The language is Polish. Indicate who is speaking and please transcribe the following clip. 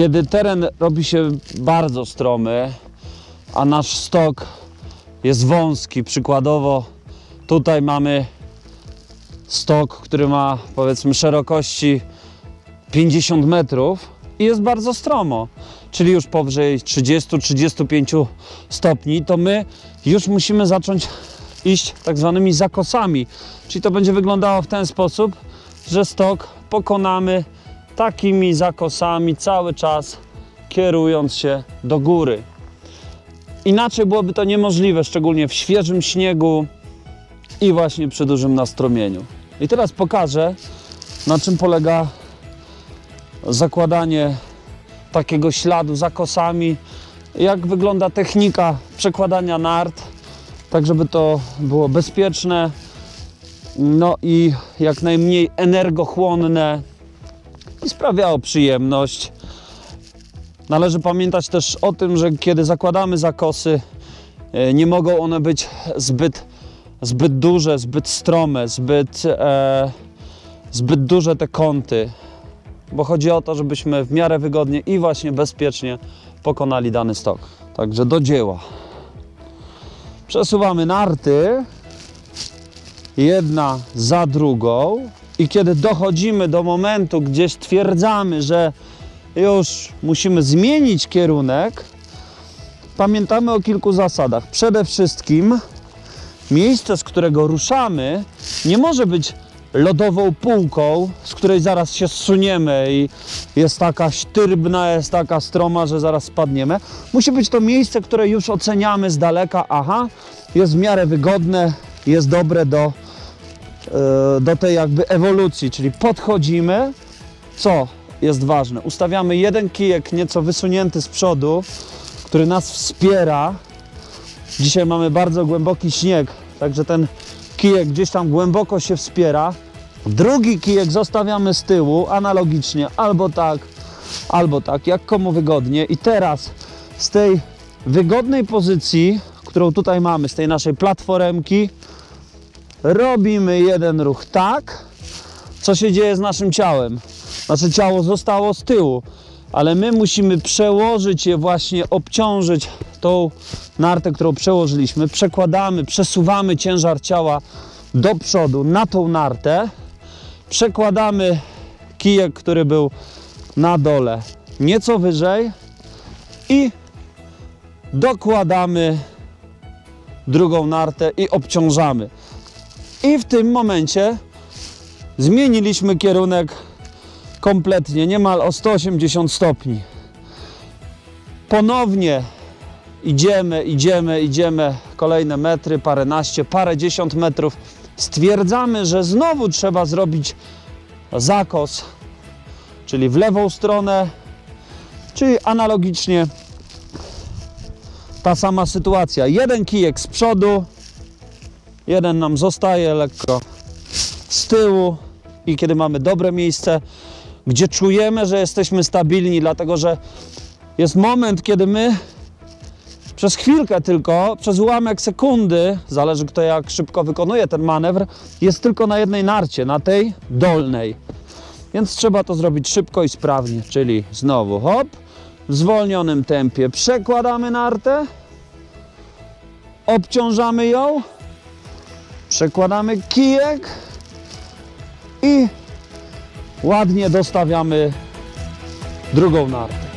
Speaker 1: Kiedy teren robi się bardzo stromy, a nasz stok jest wąski, przykładowo tutaj mamy stok, który ma powiedzmy szerokości 50 metrów i jest bardzo stromo, czyli już powyżej 30-35 stopni, to my już musimy zacząć iść tak zwanymi zakosami. Czyli to będzie wyglądało w ten sposób, że stok pokonamy takimi zakosami cały czas kierując się do góry. Inaczej byłoby to niemożliwe, szczególnie w świeżym śniegu i właśnie przy dużym nastromieniu. I teraz pokażę, na czym polega zakładanie takiego śladu zakosami, jak wygląda technika przekładania nart, tak żeby to było bezpieczne, no i jak najmniej energochłonne sprawiało przyjemność. Należy pamiętać też o tym, że kiedy zakładamy zakosy, e, nie mogą one być zbyt, zbyt duże, zbyt strome, zbyt, e, zbyt duże te kąty, bo chodzi o to, żebyśmy w miarę wygodnie i właśnie bezpiecznie pokonali dany stok. Także do dzieła. Przesuwamy narty jedna za drugą i kiedy dochodzimy do momentu, gdzie stwierdzamy, że już musimy zmienić kierunek, pamiętamy o kilku zasadach. Przede wszystkim miejsce, z którego ruszamy, nie może być lodową półką, z której zaraz się zsuniemy i jest taka sztybna, jest taka stroma, że zaraz spadniemy. Musi być to miejsce, które już oceniamy z daleka. Aha, jest w miarę wygodne, jest dobre do, do tej jakby ewolucji, czyli podchodzimy, co jest ważne, ustawiamy jeden kijek nieco wysunięty z przodu, który nas wspiera. Dzisiaj mamy bardzo głęboki śnieg, także ten kijek gdzieś tam głęboko się wspiera. Drugi kijek zostawiamy z tyłu, analogicznie, albo tak, albo tak, jak komu wygodnie. I teraz z tej wygodnej pozycji, którą tutaj mamy, z tej naszej platformki, robimy jeden ruch tak. Co się dzieje z naszym ciałem? Nasze ciało zostało z tyłu, ale my musimy przełożyć je właśnie, obciążyć tą nartę, którą przełożyliśmy. Przekładamy, przesuwamy ciężar ciała do przodu na tą nartę. Przekładamy kijek, który był na dole, nieco wyżej i dokładamy drugą nartę i obciążamy. I w tym momencie zmieniliśmy kierunek kompletnie, niemal o 180 stopni. Ponownie idziemy, idziemy, idziemy kolejne metry, paręnaście, parędziesiąt metrów. Stwierdzamy, że znowu trzeba zrobić zakos, czyli w lewą stronę, czyli analogicznie ta sama sytuacja. Jeden kijek z przodu, jeden nam zostaje lekko z tyłu i kiedy mamy dobre miejsce, gdzie czujemy, że jesteśmy stabilni, dlatego że jest moment, kiedy my przez chwilkę tylko, przez ułamek sekundy, zależy kto jak szybko wykonuje ten manewr, jest tylko na jednej narcie, na tej dolnej. Więc trzeba to zrobić szybko i sprawnie, czyli znowu hop, w zwolnionym tempie przekładamy nartę, obciążamy ją, przekładamy kijek i ładnie dostawiamy drugą nartę.